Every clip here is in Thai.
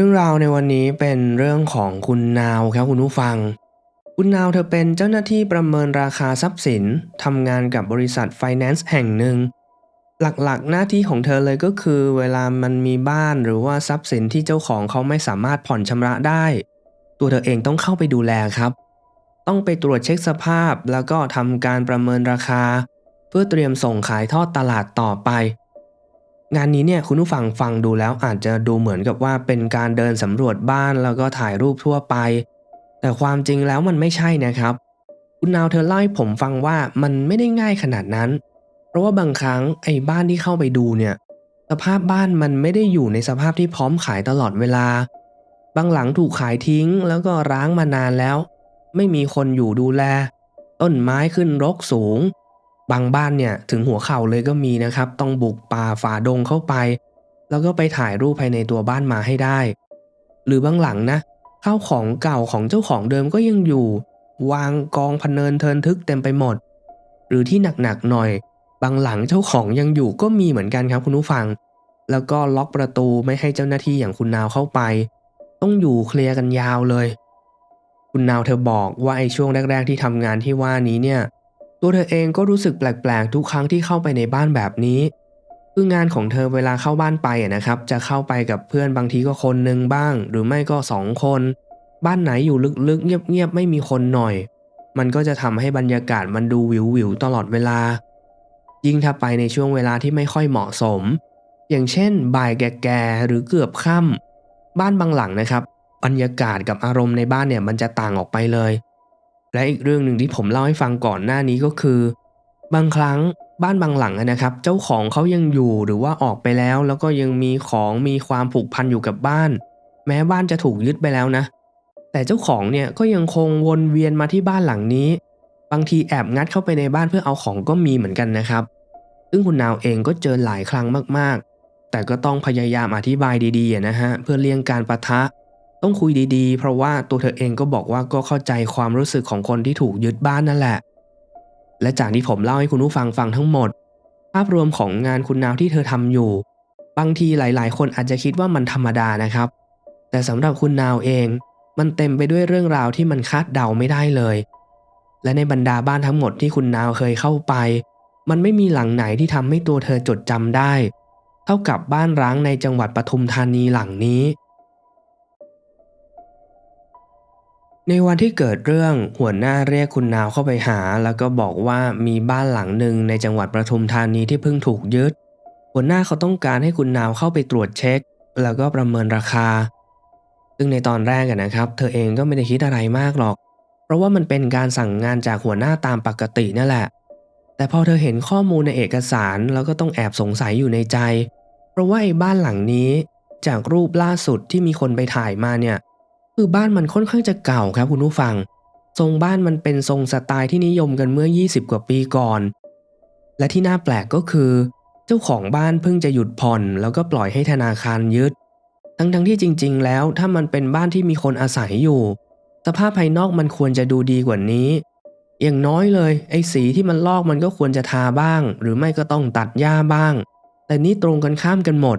รื่องราวในวันนี้เป็นเรื่องของคุณนาวครับคุณผู้ฟัง คุณนาวเธอเป็นเจ้าหน้าที่ประเมินราคาทรัพย์สินทำงานกับบริษัทไฟแนนซ์แห่งหนึ่ง หลักๆ หน้าที่ของเธอเลยก็คือ เวลามันมีบ้านหรือว่าทรัพย์สินที่เจ้าของเขาไม่สามารถผ่อนชำระได้ ตัวเธอเองต้องเข้าไปดูแลครับ ต้องไปตรวจเช็คสภาพแล้วก็ทำการประเมินราคา เพื่อเตรียมส่งขายทอดตลาดต่อไป งานนี้เนี่ยคุณผู้ฟังฟังดูแล้วอาจจะดูเหมือนกับว่าเป็นการเดินสำรวจบ้านแล้วก็ถ่ายรูปทั่วไป แต่ความจริงแล้วมันไม่ใช่นะครับ คุณนาวเธอเล่าให้ผมฟังว่ามันไม่ได้ง่ายขนาดนั้น เพราะว่าบางครั้งไอ้บ้านที่เข้าไปดูเนี่ย สภาพบ้านมันไม่ได้อยู่ในสภาพที่พร้อมขายตลอดเวลา บางหลังถูกขายทิ้งแล้วก็ร้างมานานแล้ว ไม่มีคนอยู่ดูแล ต้นไม้ขึ้นรกสูง บางบ้านเนี่ยถึงหัวเข่าเลยก็มีนะครับ ต้องบุกป่าฝ่าดงเข้าไป แล้วก็ไปถ่ายรูปภายในตัวบ้านมาให้ได้ หรือบางหลังนะข้าวของเก่าของเจ้าของเดิมก็ยังอยู่ วางกองพะเนินเทินทึกเต็มไปหมด หรือที่หนักๆหน่อย บางหลังเจ้าของยังอยู่ก็มีเหมือนกันครับคุณผู้ฟัง แล้วก็ล็อกประตูไม่ให้เจ้าหน้าที่อย่างคุณนาวเข้าไป ต้องอยู่เคลียร์กันยาวเลย คุณนาวเธอบอกว่าไอ้ช่วงแรก ๆ ที่ทำงานที่ว่านี้เนี่ย ตัวเธอเองก็รู้สึกแปลกๆ ทุกครั้งที่เข้าไปในบ้านแบบนี้ คืองานของเธอเวลาเข้าบ้านไปนะครับ จะเข้าไปกับเพื่อนบางทีก็คนหนึ่งบ้าง หรือไม่ก็สองคน บ้านไหนอยู่ลึกๆ เงียบๆ ไม่มีคนหน่อย มันก็จะทำให้บรรยากาศมันดูวิวๆตลอดเวลา ยิ่งถ้าไปในช่วงเวลาที่ไม่ค่อยเหมาะสม อย่างเช่น บ่ายแก่ๆ หรือเกือบค่ำบ้านบางหลังนะครับ บรรยากาศกับอารมณ์ในบ้านเนี่ยมันจะต่างออกไปเลย และอีกเรื่องหนึ่งที่ผมเล่าให้ฟังก่อนหน้านี้ก็คือ บางครั้งบ้านบางหลังนะครับ เจ้าของเขายังอยู่หรือว่าออกไปแล้ว แล้วก็ยังมีของมีความผูกพันอยู่กับบ้าน แม้บ้านจะถูกยึดไปแล้วนะ แต่เจ้าของเนี่ยก็ยังคงวนเวียนมาที่บ้านหลังนี้ บางทีแอบงัดเข้าไปในบ้านเพื่อเอาของก็มีเหมือนกันนะครับ ซึ่งคุณนาวเองก็เจอหลายครั้งมากๆ แต่ก็ต้องพยายามอธิบายดีๆนะฮะเพื่อเลี่ยงการประทะ ต้องคุยดีๆ เพราะว่าตัวเธอเองก็บอกว่าก็เข้าใจความรู้สึกของคนที่ถูกยึดบ้านนั่นแหละ และจากที่ผมเล่าให้คุณผู้ฟังฟังทั้งหมด ภาพรวมของงานคุณนาวที่เธอทำอยู่ บางทีหลาย ๆ คนอาจจะคิดว่ามันธรรมดานะครับ แต่สำหรับคุณนาวเอง มันเต็มไปด้วยเรื่องราวที่มันคาดเดาไม่ได้เลย และในบรรดาบ้านทั้งหมดที่คุณนาวเคยเข้าไป มันไม่มีหลังไหนที่ทำให้ตัวเธอจดจำได้ เท่ากับบ้านร้างในจังหวัดปทุมธานีหลังนี้ ในวันที่เกิดเรื่องหัวหน้าเรียกคุณนาวเข้าไปหา แล้วก็บอกว่ามีบ้านหลังหนึ่งในจังหวัดประทุมธานีที่เพิ่งถูกยึด หัวหน้าเขาต้องการให้คุณนาวเข้าไปตรวจเช็ค แล้วก็ประเมินราคา ซึ่งในตอนแรกนะครับ เธอเองก็ไม่ได้คิดอะไรมากหรอก เพราะว่ามันเป็นการสั่งงานจากหัวหน้าตามปกตินั่นแหละ แต่พอเธอเห็นข้อมูลในเอกสารแล้วก็ต้องแอบสงสัยอยู่ในใจ เพราะว่าไอ้บ้านหลังนี้ จากรูปล่าสุดที่มีคนไปถ่ายมาเนี่ย คือบ้านมันค่อนข้างจะเก่าครับคุณผู้ฟัง ทรงบ้านมันเป็นทรงสไตล์ที่นิยมกันเมื่อ 20 กว่าปีก่อน และที่น่าแปลกก็คือ เจ้าของบ้านเพิ่งจะหยุดผ่อน แล้วก็ปล่อยให้ธนาคารยึด ทั้งทั้งๆที่จริง ๆ แล้วถ้ามันเป็นบ้านที่มีคนอาศัยอยู่ สภาพภายนอกมันควรจะดูดีกว่านี้ อย่างน้อยเลยไอ้สีที่มันลอกมันก็ควรจะทาบ้าง หรือไม่ก็ต้องตัดหญ้าบ้าง แต่นี่ตรงกันข้ามกันหมด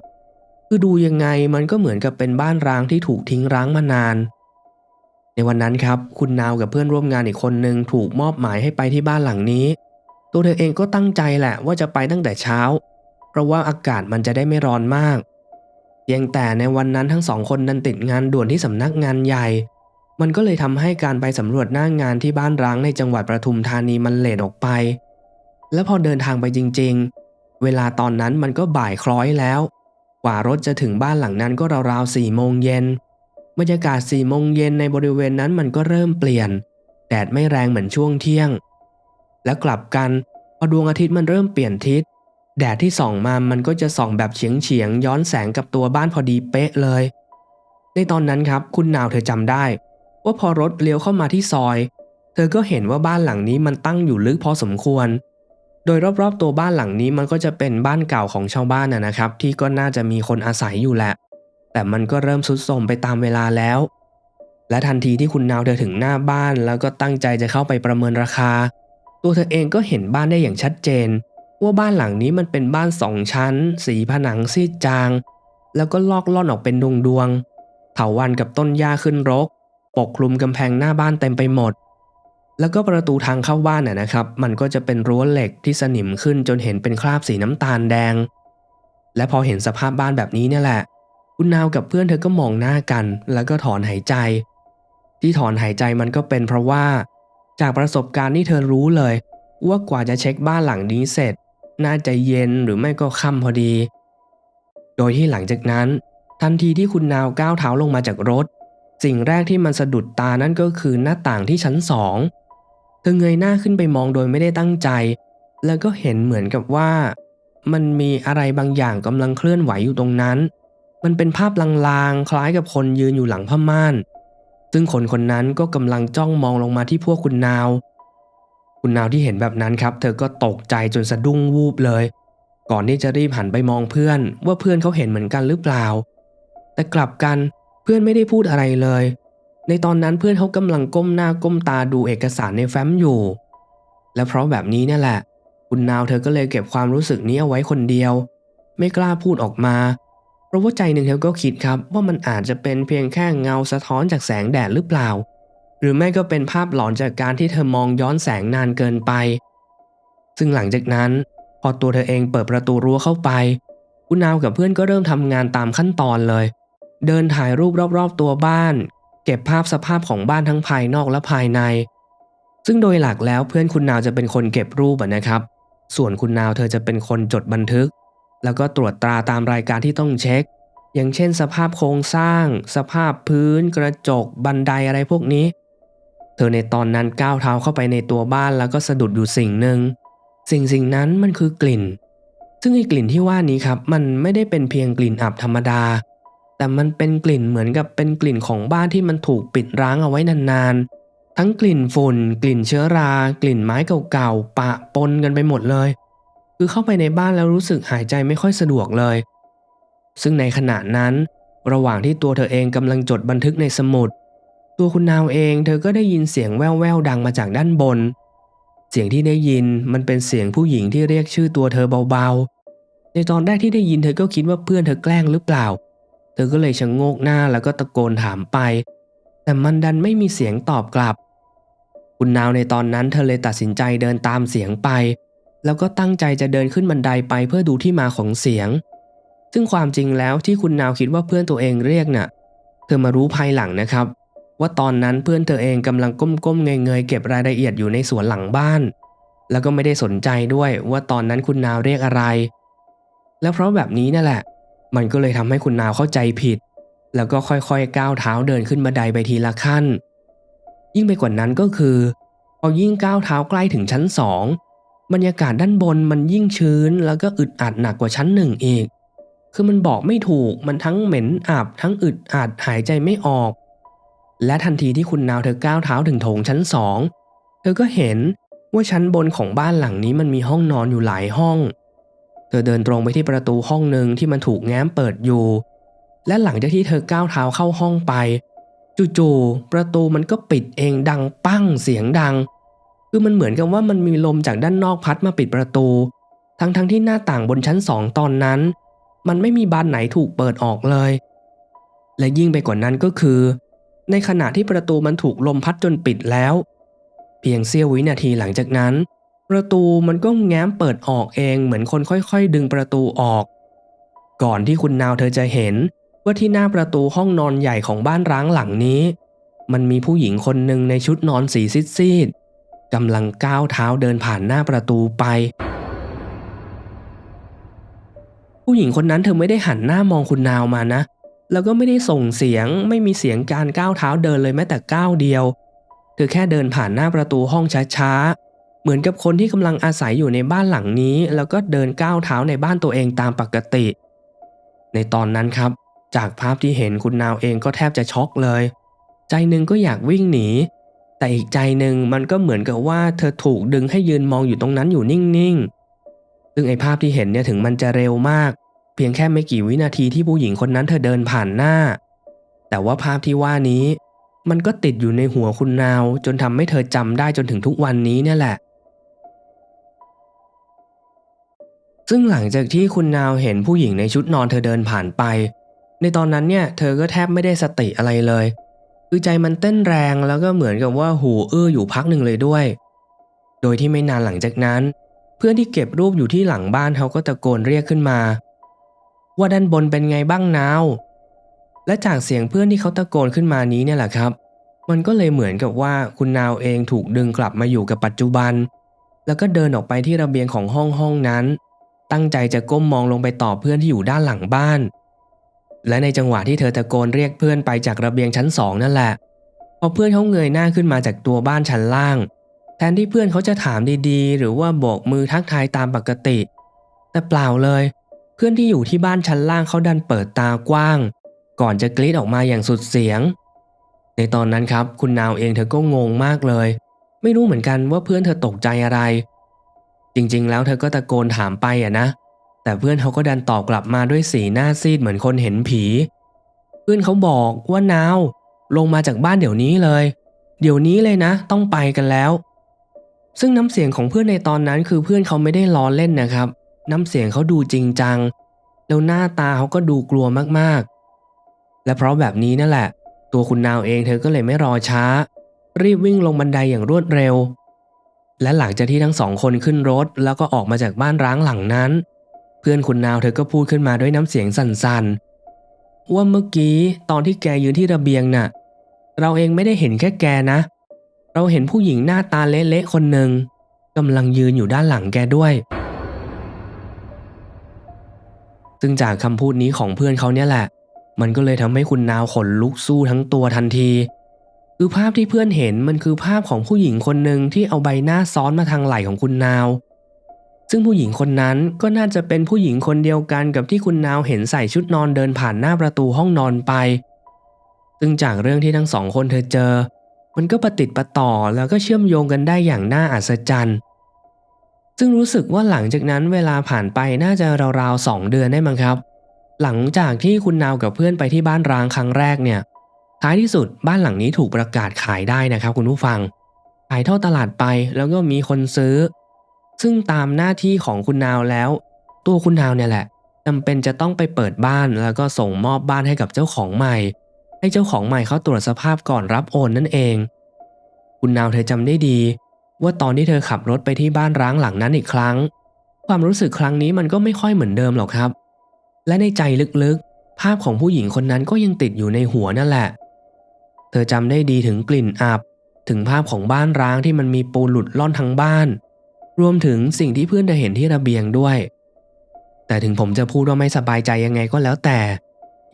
คือดูยังไงมันก็เหมือนกับเป็นบ้านร้างที่ถูกทิ้งร้างมานาน ในวันนั้นครับ คุณนาวกับเพื่อนร่วมงานอีกคนหนึ่งถูกมอบหมายให้ไปที่บ้านหลังนี้ ตัวเธอเองก็ตั้งใจแหละว่าจะไปตั้งแต่เช้า เพราะว่าอากาศมันจะได้ไม่ร้อนมากเพียงแต่ในวันนั้นทั้งสองคนนั้นติดงานด่วนที่สำนักงานใหญ่ มันก็เลยทำให้การไปสำรวจหน้างงานที่บ้านร้างในจังหวัดประทุมธานีมันเลทออกไป และพอเดินทางไปจริง ๆ เวลาตอนนั้นมันก็บ่ายคล้อยแล้ว กว่ารถจะถึงบ้านหลังนั้นก็ราวๆสี่โมงเย็นบรรยากาศสี่โมงเย็นในบริเวณนั้นมันก็เริ่มเปลี่ยน แดดไม่แรงเหมือนช่วงเที่ยง และกลับกันพอดวงอาทิตย์มันเริ่มเปลี่ยนทิศ แดดที่ส่องมามันก็จะส่องแบบเฉียงเฉียงๆย้อนแสงกับตัวบ้านพอดีเป๊ะเลย ในตอนนั้นครับคุณนาวเธอจำได้ ว่าพอรถเลี้ยวเข้ามาที่ซอย เธอก็เห็นว่าบ้านหลังนี้มันตั้งอยู่ลึกพอสมควร โดยรอบๆตัวบ้านหลังนี้มันก็จะเป็นบ้านเก่าของชาวบ้านนะครับ ที่ก็น่าจะมีคนอาศัยอยู่แหละ แต่มันก็เริ่มทรุดโทรมไปตามเวลาแล้ว และทันทีที่คุณนาวเธอถึงหน้าบ้านแล้วก็ตั้งใจจะเข้าไปประเมินราคา ตัวเธอเองก็เห็นบ้านได้อย่างชัดเจน ว่าบ้านหลังนี้มันเป็นบ้านสองชั้น สีผนังซีดจาง แล้วก็ลอกล่อนออกเป็นดวงๆเถาวันกับต้นหญ้าขึ้นรก ปกคลุมกำแพงหน้าบ้านเต็มไปหมด แล้วก็ประตูทางเข้าบ้านน่ะนะครับ มันก็จะเป็นรั้วเหล็กที่สนิมขึ้นจนเห็นเป็นคราบสีน้ำตาลแดง และพอเห็นสภาพบ้านแบบนี้เนี่ยแหละ คุณนาวกับเพื่อนเธอก็มองหน้ากัน แล้วก็ถอนหายใจ ที่ถอนหายใจมันก็เป็นเพราะว่า จากประสบการณ์ที่เธอรู้เลย ว่ากว่าจะเช็คบ้านหลังนี้เสร็จ น่าจะเย็นหรือไม่ก็ค่ำพอดี โดยที่หลังจากนั้น ทันทีที่คุณนาวก้าวเท้าลงมาจากรถ สิ่งแรกที่มันสะดุดตานั่นก็คือหน้าต่างที่ชั้นสอง ธอเงยหน้าขึ้นไปมองโดยไม่ได้ตั้งใจ แล้วก็เห็นเหมือนกับว่า มันมีอะไรบางอย่างกำลังเคลื่อนไหวอยู่ตรงนั้น มันเป็นภาพลางๆ คล้ายกับคนยืนอยู่หลังผ้าม่าน ซึ่งคนคนนั้นก็กำลังจ้องมองลงมาที่พวกคุณนาว คุณนาวที่เห็นแบบนั้นครับ เธอก็ตกใจจนสะดุ้งวูบเลย ก่อนที่จะรีบหันไปมองเพื่อน ว่าเพื่อนเขาเห็นเหมือนกันหรือเปล่า แต่กลับกันเพื่อนไม่ได้พูดอะไรเลย ในตอนนั้นเพื่อนเขากำลังก้มหน้าก้มตาดูเอกสารในแฟ้มอยู่ และเพราะแบบนี้นี่แหละ คุณนาวเธอก็เลยเก็บความรู้สึกนี้เอาไว้คนเดียว ไม่กล้าพูดออกมา เพราะว่าใจหนึ่งเธอก็คิดครับว่ามันอาจจะเป็นเพียงแค่เงาสะท้อนจากแสงแดดหรือเปล่า หรือไม่ก็เป็นภาพหลอนจากการที่เธอมองย้อนแสงนานเกินไป ซึ่งหลังจากนั้น พอตัวเธอเองเปิดประตูรั้วเข้าไป คุณนาวกับเพื่อนก็เริ่มทำงานตามขั้นตอนเลยเดินถ่ายรูปรอบ ๆ ตัวบ้าน เก็บภาพสภาพของบ้านทั้งภายนอกและภายใน ซึ่งโดยหลักแล้วเพื่อนคุณนาวจะเป็นคนเก็บรูปนะครับ ส่วนคุณนาวเธอจะเป็นคนจดบันทึก แล้วก็ตรวจตราตามรายการที่ต้องเช็ค อย่างเช่น สภาพโครงสร้าง สภาพพื้น กระจก บันไดอะไรพวกนี้ เธอในตอนนั้นก้าวเท้าเข้าไปในตัวบ้านแล้วก็สะดุดอยู่สิ่งหนึ่งสิ่งสิ่งนั้นมันคือกลิ่น ซึ่งไอ้กลิ่นที่ว่านี้ครับมันไม่ได้เป็นเพียงกลิ่นอับธรรมดา แต่มันเป็นกลิ่นเหมือนกับเป็นกลิ่นของบ้านที่มันถูกปิดร้างเอาไว้นานๆ ทั้งกลิ่นฝุ่น กลิ่นเชื้อรา กลิ่นไม้เก่าๆ ปะปนกันไปหมดเลย คือเข้าไปในบ้านแล้วรู้สึกหายใจไม่ค่อยสะดวกเลย ซึ่งในขณะนั้น ระหว่างที่ตัวเธอเองกำลังจดบันทึกในสมุด ตัวคุณนาวเองเธอก็ได้ยินเสียงแว่วๆดังมาจากด้านบน เสียงที่ได้ยินมันเป็นเสียงผู้หญิงที่เรียกชื่อตัวเธอเบาๆ ในตอนแรกที่ได้ยินเธอก็คิดว่าเพื่อนเธอแกล้งหรือเปล่า เธอก็เลยชะโงกหน้าแล้วก็ตะโกนถามไป แต่มันดันไม่มีเสียงตอบกลับ คุณนาวในตอนนั้นเธอเลยตัดสินใจเดินตามเสียงไป แล้วก็ตั้งใจจะเดินขึ้นบันไดไปเพื่อดูที่มาของเสียง ซึ่งความจริงแล้วที่คุณนาวคิดว่าเพื่อนตัวเองเรียกน่ะ เธอมารู้ภายหลังนะครับ ว่าตอนนั้นเพื่อนเธอเองกำลังก้มๆเงยๆเก็บรายละเอียดอยู่ในสวนหลังบ้าน แล้วก็ไม่ได้สนใจด้วยว่าตอนนั้นคุณนาวเรียกอะไร แล้วเพราะแบบนี้นั่นแหละ มันก็เลยทำให้คุณนาวเข้าใจผิด แล้วก็ค่อยๆก้าวเท้าเดินขึ้นบันไดไปทีละขั้น ยิ่งไปกว่านั้นก็คือ พอยิ่งก้าวเท้าใกล้ถึงชั้นสองบรรยากาศด้านบนมันยิ่งชื้น แล้วก็อึดอัดหนักกว่าชั้นหนึ่งอีก คือมันบอกไม่ถูกมันทั้งเหม็นอับทั้งอึดอัดหายใจไม่ออก และทันทีที่คุณนาวเธอก้าวเท้าถึงโถงชั้นสองเธอก็เห็นว่าชั้นบนของบ้านหลังนี้มันมีห้องนอนอยู่หลายห้อง เธอเดินตรงไปที่ประตูห้องหนึ่งที่มันถูกแง้มเปิดอยู่ และหลังจากที่เธอก้าวเท้าเข้าห้องไป จู่ๆประตูมันก็ปิดเองดังปั้งเสียงดัง คือมันเหมือนกับว่ามันมีลมจากด้านนอกพัดมาปิดประตู ทั้งๆทที่หน้าต่างบนชั้นสองตอนนั้น มันไม่มีบานไหนถูกเปิดออกเลย และยิ่งไปกว่านั้นก็คือ ในขณะที่ประตูมันถูกลมพัดจนปิดแล้ว เพียงเสี้ยววินาทีหลังจากนั้น ประตูมันก็แง้มเปิดออกเองเหมือนคนค่อยๆ ดึงประตูออก ก่อนที่คุณนาวเธอจะเห็นว่าที่หน้าประตูห้องนอนใหญ่ของบ้านร้างหลังนี้ มันมีผู้หญิงคนหนึ่งในชุดนอนสีซีดๆกำลังก้าวเท้าเดินผ่านหน้าประตูไป ผู้หญิงคนนั้นเธอไม่ได้หันหน้ามองคุณนาวมานะ แล้วก็ไม่ได้ส่งเสียงไม่มีเสียงการก้าวเท้าเดินเลยแม้แต่ก้าวเดียว เธอแค่เดินผ่านหน้าประตูห้องช้าๆ เหมือนกับคนที่กำลังอาศัยอยู่ในบ้านหลังนี้ แล้วก็เดินก้าวเท้าในบ้านตัวเองตามปกติ ในตอนนั้นครับ จากภาพที่เห็นคุณนาวเองก็แทบจะช็อกเลย ใจหนึ่งก็อยากวิ่งหนี แต่อีกใจหนึ่งมันก็เหมือนกับว่าเธอถูกดึงให้ยืนมองอยู่ตรงนั้นอยู่นิ่งๆ ซึ่งไอภาพที่เห็นเนี่ยถึงมันจะเร็วมาก เพียงแค่ไม่กี่วินาทีที่ผู้หญิงคนนั้นเธอเดินผ่านหน้า แต่ว่าภาพที่ว่านี้ มันก็ติดอยู่ในหัวคุณนาว จนทำให้เธอจำได้จนถึงทุกวันนี้เนี่ยแหละ ซึ่งหลังจากที่คุณนาวเห็นผู้หญิงในชุดนอนเธอเดินผ่านไป ในตอนนั้นเนี่ยเธอก็แทบไม่ได้สติอะไรเลย คือใจมันเต้นแรงแล้วก็เหมือนกับว่าหูอื้ออยู่พักหนึ่งเลยด้วย โดยที่ไม่นานหลังจากนั้น เพื่อนที่เก็บรูปอยู่ที่หลังบ้านเขาก็ตะโกนเรียกขึ้นมา ว่าด้านบนเป็นไงบ้างนาวและจากเสียงเพื่อนที่เขาตะโกนขึ้นมานี้เนี่ยแหละครับ มันก็เลยเหมือนกับว่าคุณนาวเองถูกดึงกลับมาอยู่กับปัจจุบัน แล้วก็เดินออกไปที่ระเบียงของห้องห้องนั้น ตั้งใจจะก้มมองลงไปตอบเพื่อนที่อยู่ด้านหลังบ้าน และในจังหวะที่เธอตะโกนเรียกเพื่อนไปจากระเบียงชั้นสองนั่นแหละพอเพื่อนเขาเงยหน้าขึ้นมาจากตัวบ้านชั้นล่าง แทนที่เพื่อนเขาจะถามดีๆ หรือว่าโบกมือทักทายตามปกติ แต่เปล่าเลย เพื่อนที่อยู่ที่บ้านชั้นล่างเขาดันเปิดตากว้าง ก่อนจะกรีดออกมาอย่างสุดเสียง ในตอนนั้นครับ คุณนาวเองเธอก็งงมากเลย ไม่รู้เหมือนกันว่าเพื่อนเธอตกใจอะไร จริงๆ แล้วเธอก็ตะโกนถามไปอะนะ แต่เพื่อนเขาก็ดันตอบกลับมาด้วยสีหน้าซีดเหมือนคนเห็นผี เพื่อนเขาบอกว่านาวลงมาจากบ้านเดี๋ยวนี้เลย เดี๋ยวนี้เลยนะ ต้องไปกันแล้ว ซึ่งน้ำเสียงของเพื่อนในตอนนั้นคือเพื่อนเขาไม่ได้ล้อเล่นนะครับ น้ำเสียงเขาดูจริงจัง แล้วหน้าตาเขาก็ดูกลัวมากๆ และเพราะแบบนี้นั่นแหละ ตัวคุณนาวเองเธอก็เลยไม่รอช้า รีบวิ่งลงบันไดอย่างรวดเร็ว และหลังจากที่ทั้งสองคนขึ้นรถ แล้วก็ออกมาจากบ้านร้างหลังนั้น เพื่อนคุณนาวเธอก็พูดขึ้นมาด้วยน้ำเสียงสั่นๆ ว่าเมื่อกี้ตอนที่แกยืนที่ระเบียงน่ะ เราเองไม่ได้เห็นแค่แกนะ เราเห็นผู้หญิงหน้าตาเละๆคนหนึ่งกำลังยืนอยู่ด้านหลังแกด้วย ซึ่งจากคำพูดนี้ของเพื่อนเขาเนี่ยแหละ มันก็เลยทำให้คุณนาวขนลุกสู้ทั้งตัวทันที คือภาพที่เพื่อนเห็นมันคือภาพของผู้หญิงคนหนึ่งที่เอาใบหน้าซ้อนมาทางไหล่ของคุณนาว ซึ่งผู้หญิงคนนั้นก็น่าจะเป็นผู้หญิงคนเดียวกันกับที่คุณนาวเห็นใส่ชุดนอนเดินผ่านหน้าประตูห้องนอนไป ซึ่งจากเรื่องที่ทั้งสองคนเธอเจอ มันก็ประติดประต่อแล้วก็เชื่อมโยงกันได้อย่างน่าอัศจรรย์ ซึ่งรู้สึกว่าหลังจากนั้นเวลาผ่านไปน่าจะราวๆสองเดือนได้มั้งครับ หลังจากที่คุณนาวกับเพื่อนไปที่บ้านร้างครั้งแรกเนี่ย ท้ายที่สุดบ้านหลังนี้ถูกประกาศขายได้นะครับ คุณผู้ฟัง ขายทอดตลาดไปแล้วก็มีคนซื้อ ซึ่งตามหน้าที่ของคุณนาวแล้ว ตัวคุณนาวเนี่ยแหละจำเป็นจะต้องไปเปิดบ้านแล้วก็ส่งมอบบ้านให้กับเจ้าของใหม่ ให้เจ้าของใหม่เขาตรวจสภาพก่อนรับโอนนั่นเอง คุณนาวเธอจำได้ดี ว่าตอนที่เธอขับรถไปที่บ้านร้างหลังนั้นอีกครั้ง ความรู้สึกครั้งนี้มันก็ไม่ค่อยเหมือนเดิมหรอกครับ และในใจลึกๆ ภาพของผู้หญิงคนนั้นก็ยังติดอยู่ในหัวนั่นแหละ เธอจำได้ดีถึงกลิ่นอับ ถึงภาพของบ้านร้างที่มันมีปูนหลุดล่อนทั้งบ้าน รวมถึงสิ่งที่เพื่อนเธอเห็นที่ระเบียงด้วย แต่ถึงผมจะพูดว่าไม่สบายใจยังไงก็แล้วแต่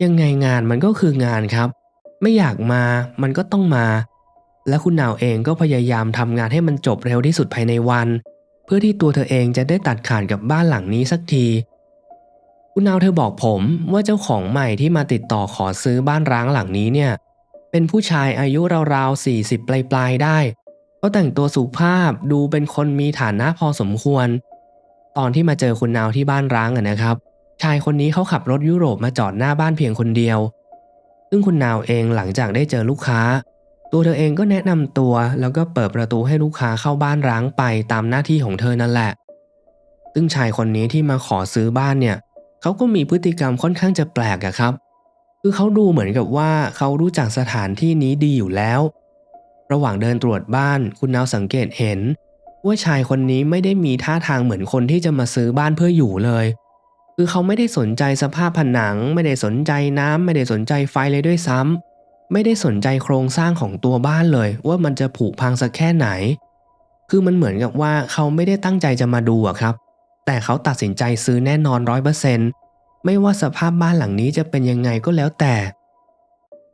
ยังไงงานมันก็คืองานครับ ไม่อยากมามันก็ต้องมา และคุณนาวเองก็พยายามทำงานให้มันจบเร็วที่สุดภายในวัน เพื่อที่ตัวเธอเองจะได้ตัดขาดกับบ้านหลังนี้สักทีคุณนาวเธอบอกผมว่าเจ้าของใหม่ที่มาติดต่อขอซื้อบ้านร้างหลังนี้เนี่ย เป็นผู้ชายอายุราวๆ 40 ปลายๆ ได้เขาแต่งตัวสุภาพดูเป็นคนมีฐานะพอสมควร ตอนที่มาเจอคุณนาวที่บ้านร้างอะนะครับ ชายคนนี้เขาขับรถยุโรปมาจอดหน้าบ้านเพียงคนเดียว ซึ่งคุณนาวเองหลังจากได้เจอลูกค้า ตัวเธอเองก็แนะนำตัวแล้วก็เปิดประตูให้ลูกค้าเข้าบ้านร้างไปตามหน้าที่ของเธอนั่นแหละ ซึ่งชายคนนี้ที่มาขอซื้อบ้านเนี่ยเขาก็มีพฤติกรรมค่อนข้างจะแปลกอะครับ คือเขาดูเหมือนกับว่าเขารู้จักสถานที่นี้ดีอยู่แล้ว ระหว่างเดินตรวจบ้านคุณนาวสังเกตเห็น ว่าชายคนนี้ไม่ได้มีท่าทางเหมือนคนที่จะมาซื้อบ้านเพื่ออยู่เลย คือเขาไม่ได้สนใจสภาพผนัง ไม่ได้สนใจน้ำไม่ได้สนใจไฟเลยด้วยซ้ำไม่ได้สนใจโครงสร้างของตัวบ้านเลย ว่ามันจะผุพังสักแค่ไหน คือมันเหมือนกับว่าเขาไม่ได้ตั้งใจจะมาดูอะครับ แต่เขาตัดสินใจซื้อแน่นอนร้อยเปอร์เซนต์ ไม่ว่าสภาพบ้านหลังนี้จะเป็นยังไงก็แล้วแต่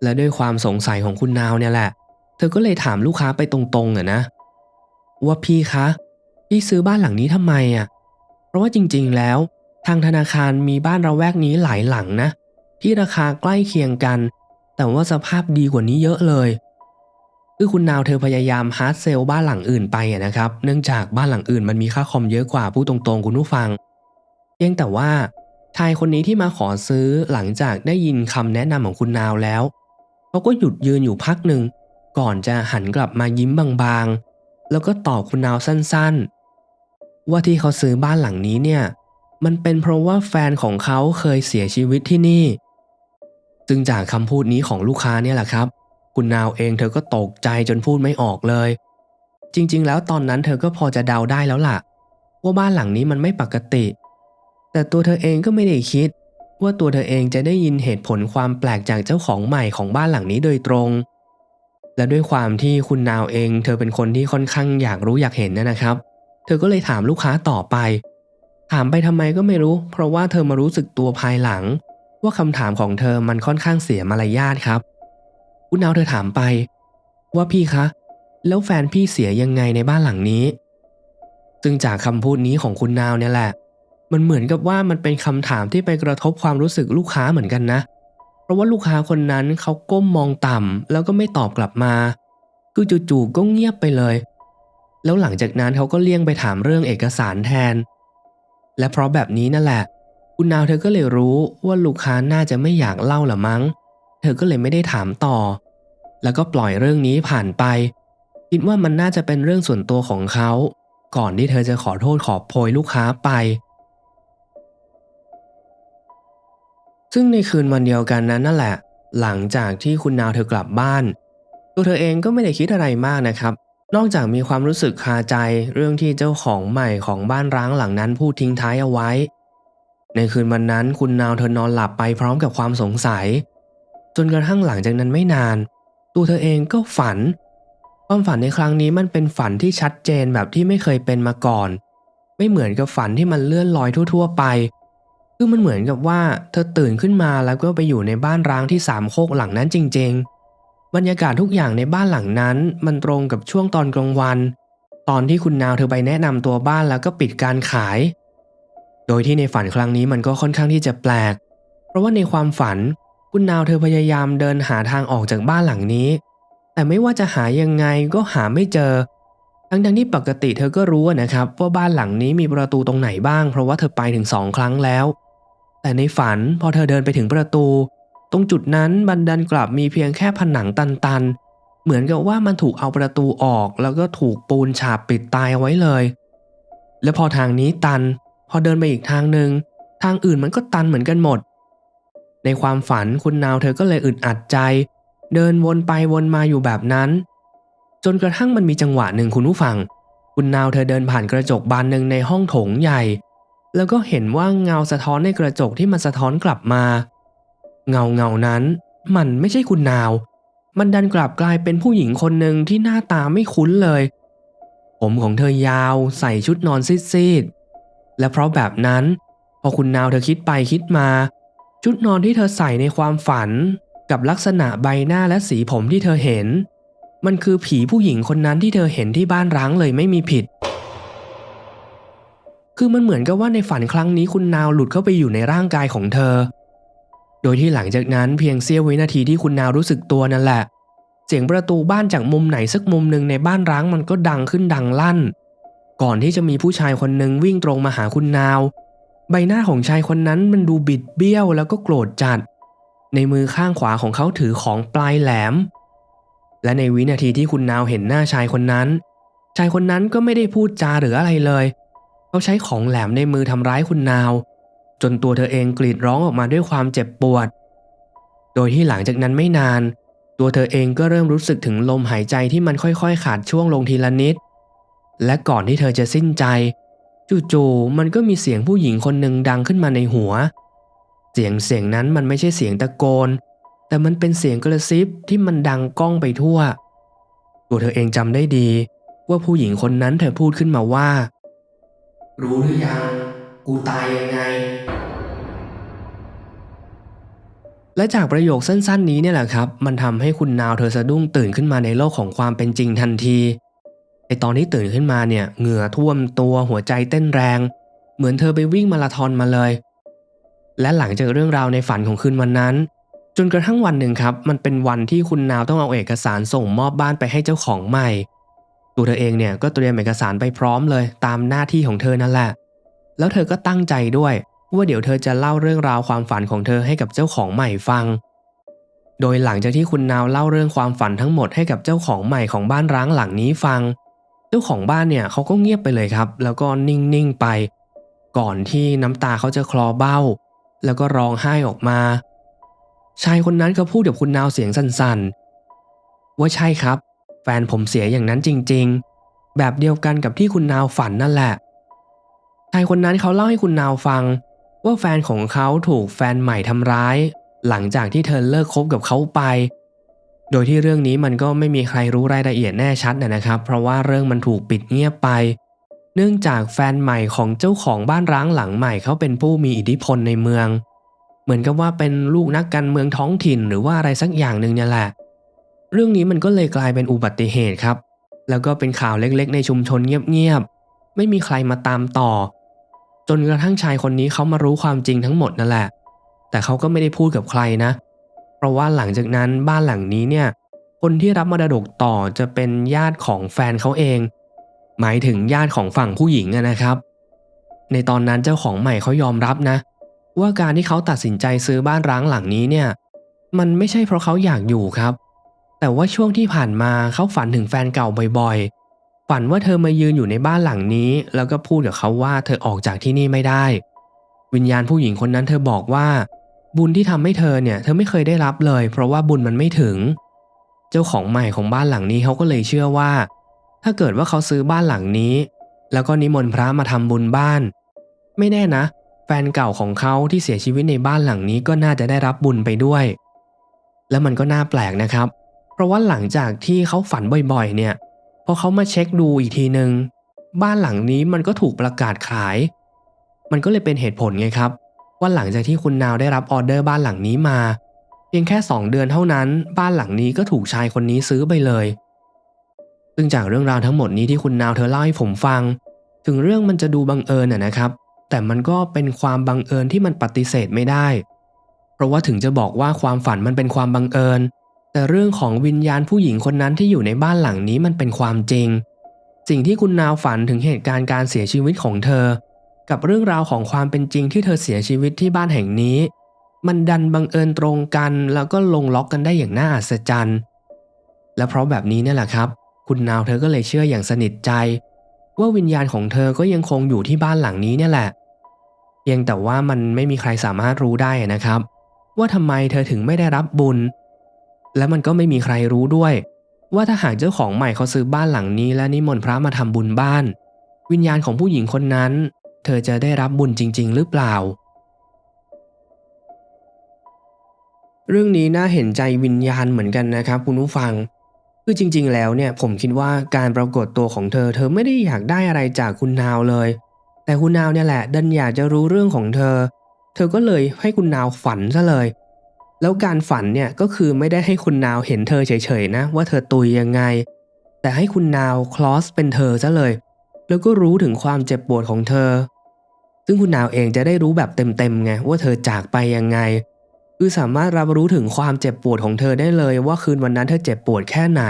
และด้วยความสงสัยของคุณนาวเนี่ยแหละ เธอก็เลยถามลูกค้าไปตรงๆอะนะ ว่าพี่คะพี่ซื้อบ้านหลังนี้ทำไมอะเพราะว่าจริงๆแล้ว ทางธนาคารมีบ้านระแวกนี้หลายหลังนะ ที่ราคาใกล้เคียงกัน แต่ว่าสภาพดีกว่านี้เยอะเลยคือคุณนาวเธอพยายามฮาร์ดเซลบ้านหลังอื่นไปอะนะครับ เนื่องจากบ้านหลังอื่นมันมีค่าคอมเยอะกว่าพูดตรงๆ คุณผู้ฟังเพียงแต่ว่า ชายคนนี้ที่มาขอซื้อหลังจากได้ยินคำแนะนำของคุณนาวแล้วเขาก็หยุดยืนอยู่พักหนึ่ง ก่อนจะหันกลับมายิ้มบางๆ แล้วก็ตอบคุณนาวสั้นๆ ว่าที่เขาซื้อบ้านหลังนี้เนี่ยมันเป็นเพราะว่าแฟนของเขาเคยเสียชีวิตที่นี่ ซึ่งจากคำพูดนี้ของลูกค้าเนี่ยแหละครับ คุณนาวเองเธอก็ตกใจจนพูดไม่ออกเลย จริง ๆ แล้วตอนนั้นเธอก็พอจะเดาได้แล้วล่ะ ว่าบ้านหลังนี้มันไม่ปกติ แต่ตัวเธอเองก็ไม่ได้คิด ว่าตัวเธอเองจะได้ยินเหตุผลความแปลกจากเจ้าของใหม่ของบ้านหลังนี้โดยตรง และด้วยความที่คุณนาวเอง เธอเป็นคนที่ค่อนข้างอยากรู้อยากเห็นนะครับ เธอก็เลยถามลูกค้าต่อไป ถามไปทำไมก็ไม่รู้ เพราะว่าเธอมารู้สึกตัวภายหลัง ว่าคำถามของเธอมันค่อนข้างเสียมารยาทครับ คุณนาวเธอถามไป ว่าพี่คะ แล้วแฟนพี่เสียยังไงในบ้านหลังนี้ซึ่งจากคำพูดนี้ของคุณนาวเนี่ยแหละ มันเหมือนกับว่ามันเป็นคำถามที่ไปกระทบความรู้สึกลูกค้าเหมือนกันนะ เพราะว่าลูกค้าคนนั้นเขาก้มมองต่ำแล้วก็ไม่ตอบกลับมา คือจู่ๆก็เงียบไปเลย แล้วหลังจากนั้นเขาก็เลี่ยงไปถามเรื่องเอกสารแทน และเพราะแบบนี้นั่นแหละ คุณนาวเธอก็เลยรู้ว่าลูกค้าน่าจะไม่อยากเล่าละมั้ง เธอก็เลยไม่ได้ถามต่อ แล้วก็ปล่อยเรื่องนี้ผ่านไป คิดว่ามันน่าจะเป็นเรื่องส่วนตัวของเขา ก่อนที่เธอจะขอโทษขอโพยลูกค้าไป ซึ่งในคืนวันเดียวกันนั้นนั่นแหละ หลังจากที่คุณนาวเธอกลับบ้าน ตัวเธอเองก็ไม่ได้คิดอะไรมากนะครับ นอกจากมีความรู้สึกคาใจเรื่องที่เจ้าของใหม่ของบ้านร้างหลังนั้นพูดทิ้งท้ายเอาไว้ ในคืนวันนั้นคุณนาวเธอนอนหลับไปพร้อมกับความสงสัย จนกระทั่งหลังจากนั้นไม่นาน ตัวเธอเองก็ฝัน ความฝันในครั้งนี้มันเป็นฝันที่ชัดเจนแบบที่ไม่เคยเป็นมาก่อน ไม่เหมือนกับฝันที่มันเลื่อนลอยทั่ว ๆ ไป คือมันเหมือนกับว่าเธอตื่นขึ้นมาแล้วก็ไปอยู่ในบ้านร้างที่สามโคกหลังนั้นจริง ๆ บรรยากาศทุกอย่างในบ้านหลังนั้น มันตรงกับช่วงตอนกลางวัน ตอนที่คุณนาวเธอไปแนะนำตัวบ้านแล้วก็ปิดการขาย โดยที่ในฝันครั้งนี้มันก็ค่อนข้างที่จะแปลก เพราะว่าในความฝันคุณนาวเธอพยายามเดินหาทางออกจากบ้านหลังนี้ แต่ไม่ว่าจะหายังไงก็หาไม่เจอ ทั้งๆที่ปกติเธอก็รู้นะครับว่าบ้านหลังนี้มีประตูตรงไหนบ้าง เพราะว่าเธอไปถึงสองครั้งแล้ว แต่ในฝันพอเธอเดินไปถึงประตู ตรงจุดนั้นบันดันกลับมีเพียงแค่ผนังตันๆ เหมือนกับว่ามันถูกเอาประตูออก แล้วก็ถูกปูนฉาบปิดตายเอาไว้เลย และพอทางนี้ตัน พอเดินไปอีกทางหนึ่งทางอื่นมันก็ตันเหมือนกันหมด ในความฝันคุณนาวเธอก็เลยอึดอัดใจ เดินวนไปวนมาอยู่แบบนั้น จนกระทั่งมันมีจังหวะหนึ่งคุณผู้ฟัง คุณนาวเธอเดินผ่านกระจกบานหนึ่งในห้องโถงใหญ่ แล้วก็เห็นว่าเงาสะท้อนในกระจกที่มันสะท้อนกลับมา เงาเงานั้น มันไม่ใช่คุณนาว มันดันกลับกลายเป็นผู้หญิงคนหนึ่งที่หน้าตาไม่คุ้นเลย ผมของเธอยาวใส่ชุดนอนซีดๆ และเพราะแบบนั้น พอคุณนาวเธอคิดไปคิดมา ชุดนอนที่เธอใส่ในความฝัน กับลักษณะใบหน้าและสีผมที่เธอเห็น มันคือผีผู้หญิงคนนั้นที่เธอเห็นที่บ้านร้างเลยไม่มีผิด คือมันเหมือนกับว่าในฝันครั้งนี้คุณนาวหลุดเข้าไปอยู่ในร่างกายของเธอ โดยที่หลังจากนั้นเพียงเสี้ยววินาทีที่คุณนาวรู้สึกตัวนั่นแหละ เสียงประตูบ้านจากมุมไหนสักมุมหนึ่งในบ้านร้างมันก็ดังขึ้นดังลั่น ก่อนที่จะมีผู้ชายคนหนึ่งวิ่งตรงมาหาคุณนาว ใบหน้าของชายคนนั้นมันดูบิดเบี้ยวแล้วก็โกรธจัด ในมือข้างขวาของเขาถือของปลายแหลม และในวินาทีที่คุณนาวเห็นหน้าชายคนนั้น ชายคนนั้นก็ไม่ได้พูดจาหรืออะไรเลย เขาใช้ของแหลมในมือทำร้ายคุณนาว จนตัวเธอเองกรีดร้องออกมาด้วยความเจ็บปวด โดยที่หลังจากนั้นไม่นาน ตัวเธอเองก็เริ่มรู้สึกถึงลมหายใจที่มันค่อยๆ ขาดช่วงลงทีละนิด และก่อนที่เธอจะสิ้นใจ จู่ๆมันก็มีเสียงผู้หญิงคนหนึ่งดังขึ้นมาในหัว เสียงเสียงนั้นมันไม่ใช่เสียงตะโกน แต่มันเป็นเสียงกระซิบที่มันดังก้องไปทั่ว ตัวเธอเองจำได้ดี ว่าผู้หญิงคนนั้นเธอพูดขึ้นมาว่า รู้หรือยัง กูตายยังไง และจากประโยคสั้น ๆ นี้เนี่ยแหละครับ มันทำให้คุณนาวเธอสะดุ้งตื่นขึ้นมาในโลกของความเป็นจริงทันทีไอตอนที่ตื่นขึ้นมาเนี่ยเหงื่อท่วมตัวหัวใจเต้นแรง เหมือนเธอไปวิ่งมาราธอนมาเลย และหลังจากเรื่องราวในฝันของคืนวันนั้น จนกระทั่งวันหนึ่งครับ มันเป็นวันที่คุณนาวต้องเอาเอกสารส่งมอบบ้านไปให้เจ้าของใหม่ ตัวเธอเองเนี่ยก็เตรียมเอกสารไปพร้อมเลยตามหน้าที่ของเธอนั่นแหละ แล้วเธอก็ตั้งใจด้วยว่าเดี๋ยวเธอจะเล่าเรื่องราวความฝันของเธอให้กับเจ้าของใหม่ฟัง โดยหลังจากที่คุณนาวเล่าเรื่องความฝันทั้งหมดให้กับเจ้าของใหม่ของบ้านร้างหลังนี้ฟัง เจ้าของบ้านเนี่ยเขาก็เงียบไปเลยครับ แล้วก็นิ่งๆไป ก่อนที่น้ำตาเขาจะคลอเบ้า แล้วก็ร้องไห้ออกมา ชายคนนั้นก็พูดกับคุณนาวเสียงสั่นๆ ว่าใช่ครับ แฟนผมเสียอย่างนั้นจริงๆ แบบเดียวกันกับที่คุณนาวฝันนั่นแหละชายคนนั้นเขาเล่าให้คุณนาวฟัง ว่าแฟนของเขาถูกแฟนใหม่ทำร้าย หลังจากที่เธอเลิกคบกับเขาไป โดยที่เรื่องนี้มันก็ไม่มีใครรู้รายละเอียดแน่ชัดนะครับ เพราะว่าเรื่องมันถูกปิดเงียบไป เนื่องจากแฟนใหม่ของเจ้าของบ้านร้างหลังใหม่เขาเป็นผู้มีอิทธิพลในเมือง เหมือนกับว่าเป็นลูกนักการเมืองท้องถิ่นหรือว่าอะไรสักอย่างหนึ่งเนี่ยแหละ เรื่องนี้มันก็เลยกลายเป็นอุบัติเหตุครับ แล้วก็เป็นข่าวเล็กๆ ในชุมชนเงียบๆ ไม่มีใครมาตามต่อ จนกระทั่งชายคนนี้เขามารู้ความจริงทั้งหมดนั่นแหละ แต่เขาก็ไม่ได้พูดกับใครนะ เพราะว่าหลังจากนั้นบ้านหลังนี้เนี่ย คนที่รับมรดกต่อจะเป็นญาติของแฟนเขาเอง หมายถึงญาติของฝั่งผู้หญิงนะครับ ในตอนนั้นเจ้าของใหม่เขายอมรับนะ ว่าการที่เขาตัดสินใจซื้อบ้านร้างหลังนี้เนี่ย มันไม่ใช่เพราะเขาอยากอยู่ครับ แต่ว่าช่วงที่ผ่านมาเขาฝันถึงแฟนเก่าบ่อยๆ ฝันว่าเธอมายืนอยู่ในบ้านหลังนี้ แล้วก็พูดกับเขาว่าเธอออกจากที่นี่ไม่ได้ วิญญาณผู้หญิงคนนั้นเธอบอกว่า บุญที่ทำให้เธอเนี่ยเธอไม่เคยได้รับเลย เพราะว่าบุญมันไม่ถึง เจ้าของใหม่ของบ้านหลังนี้เขาก็เลยเชื่อว่า ถ้าเกิดว่าเขาซื้อบ้านหลังนี้ แล้วก็นิมนต์พระมาทำบุญบ้าน ไม่แน่นะ แฟนเก่าของเขาที่เสียชีวิตในบ้านหลังนี้ก็น่าจะได้รับบุญไปด้วย แล้วมันก็น่าแปลกนะครับ ราะว่าหลังจากที่เขาฝันบ่อยๆ เนี่ยพอเขามาเช็คดูอีกทีหนึ่งบ้านหลังนี้มันก็ถูกประกาศขาย มันก็เลยเป็นเหตุผลไงครับ ว่าหลังจากที่คุณนาวได้รับออเดอร์บ้านหลังนี้มา เพียงแค่ 2 เดือนเท่านั้น บ้านหลังนี้ก็ถูกชายคนนี้ซื้อไปเลย ซึ่งจากเรื่องราวทั้งหมดนี้ที่คุณนาวเธอเล่าให้ผมฟัง ถึงเรื่องมันจะดูบังเอิญอะนะครับ แต่มันก็เป็นความบังเอิญที่มันปฏิเสธไม่ได้ เพราะว่าถึงจะบอกว่าความฝันมันเป็นความบังเอิญ แต่เรื่องของวิญญาณผู้หญิงคนนั้นที่อยู่ในบ้านหลังนี้มันเป็นความจริง สิ่งที่คุณนาวฝันถึงเหตุการณ์การเสียชีวิตของเธอ กับเรื่องราวของความเป็นจริงที่เธอเสียชีวิตที่บ้านแห่งนี้ มันดันบังเอิญตรงกันแล้วก็ลงล็อกกันได้อย่างน่าอัศจรรย์ และเพราะแบบนี้เนี่ยแหละครับ คุณนาวเธอก็เลยเชื่ออย่างสนิทใจ ว่าวิญญาณของเธอก็ยังคงอยู่ที่บ้านหลังนี้เนี่ยแหละ เพียงแต่ว่ามันไม่มีใครสามารถรู้ได้นะครับ ว่าทำไมเธอถึงไม่ได้รับบุญ และมันก็ไม่มีใครรู้ด้วย ว่าถ้าหากเจ้าของใหม่เขาซื้อบ้านหลังนี้และนิมนต์พระมาทำบุญบ้าน วิญญาณของผู้หญิงคนนั้น เธอจะได้รับบุญจริง ๆ หรือเปล่า เรื่องนี้น่าเห็นใจวิญญาณเหมือนกันนะครับคุณผู้ฟัง คือจริง ๆ แล้วเนี่ยผมคิดว่าการปรากฏตัวของเธอ เธอไม่ได้อยากได้อะไรจากคุณนาวเลย แต่คุณนาวเนี่ยแหละ ดันอยากจะรู้เรื่องของเธอ เธอก็เลยให้คุณนาวฝันซะเลย แล้วการฝันเนี่ยก็คือไม่ได้ให้คุณนาวเห็นเธอเฉยๆนะว่าเธอตุยยังไง แต่ให้คุณนาวคลอสเป็นเธอซะเลย แล้วก็รู้ถึงความเจ็บปวดของเธอ ซึ่งคุณนาวเองจะได้รู้แบบเต็มๆไงว่าเธอจากไปยังไง คือสามารถรับรู้ถึงความเจ็บปวดของเธอได้เลย ว่าคืนวันนั้นเธอเจ็บปวดแค่ไหน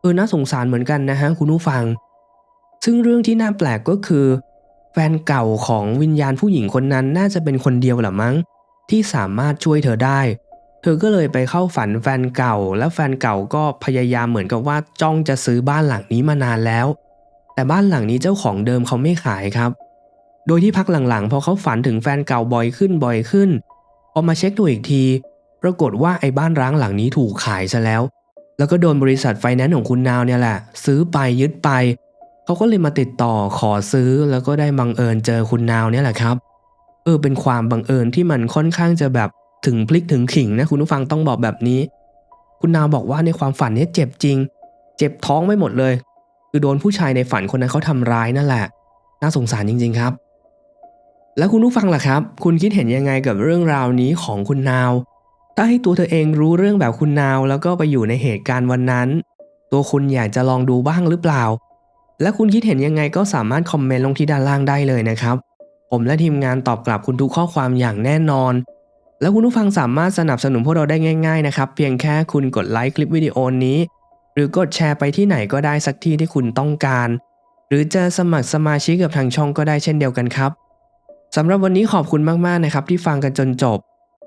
เออน่าสงสารเหมือนกันนะฮะคุณผู้ฟัง ซึ่งเรื่องที่น่าแปลกก็คือ แฟนเก่าของวิญญาณผู้หญิงคนนั้นน่าจะเป็นคนเดียวแหละมั้ง ที่สามารถช่วยเธอได้ เธอก็เลยไปเข้าฝันแฟนเก่า และแฟนเก่าก็พยายามเหมือนกับว่าจ้องจะซื้อบ้านหลังนี้มานานแล้ว แต่บ้านหลังนี้เจ้าของเดิมเขาไม่ขายครับ โดยที่พักหลังๆ พอเขาฝันถึงแฟนเก่าบ่อยขึ้นบ่อยขึ้นพอมาเช็คดูอีกที ปรากฏว่าไอ้บ้านร้างหลังนี้ถูกขายซะแล้ว แล้วก็โดนบริษัทไฟแนนซ์ของคุณนาวเนี่ยแหละ ซื้อไปยึดไป เขาก็เลยมาติดต่อขอซื้อแล้วก็ได้บังเอิญเจอคุณนาวเนี่ยแหละครับ เออเป็นความบังเอิญที่มันค่อนข้างจะแบบถึงพลิกถึงขิงนะคุณผู้ฟังต้องบอกแบบนี้ คุณนาวบอกว่าในความฝันนี้เจ็บจริง เจ็บท้องไม่หมดเลย คือโดนผู้ชายในฝันคนนั้นเขาทำร้ายนั่นแหละ น่าสงสารจริง ๆครับ แล้วคุณผู้ฟังล่ะครับ คุณคิดเห็นยังไงกับเรื่องราวนี้ของคุณนาว ถ้าให้ตัวเธอเองรู้เรื่องแบบคุณนาว แล้วก็ไปอยู่ในเหตุการณ์วันนั้น ตัวคุณอยากจะลองดูบ้างหรือเปล่า และคุณคิดเห็นยังไงก็สามารถคอมเมนต์ลงที่ด้านล่างได้เลยนะครับ ผมและทีมงานตอบกลับคุณทุกข้อความอย่างแน่นอน แล้วคุณผู้ฟังสามารถสนับสนุนพวกเราได้ง่าย ๆ นะครับ เพียงแค่คุณกดไลค์คลิปวิดีโอนี้ หรือกดแชร์ไปที่ไหนก็ได้สักที่ที่คุณต้องการ หรือจะสมัครสมาชิกกับทางช่องก็ได้เช่นเดียวกันครับสำหรับวันนี้ขอบคุณมากๆนะครับ ที่ฟังกันจนจบ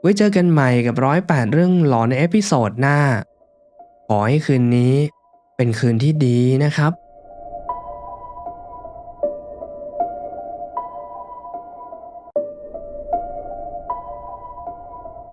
ไว้เจอกันใหม่กับร้อยแปดเรื่องหลอนในเอพิโซดหน้า ขอให้คืนนี้เป็นคืนที่ดีนะครับ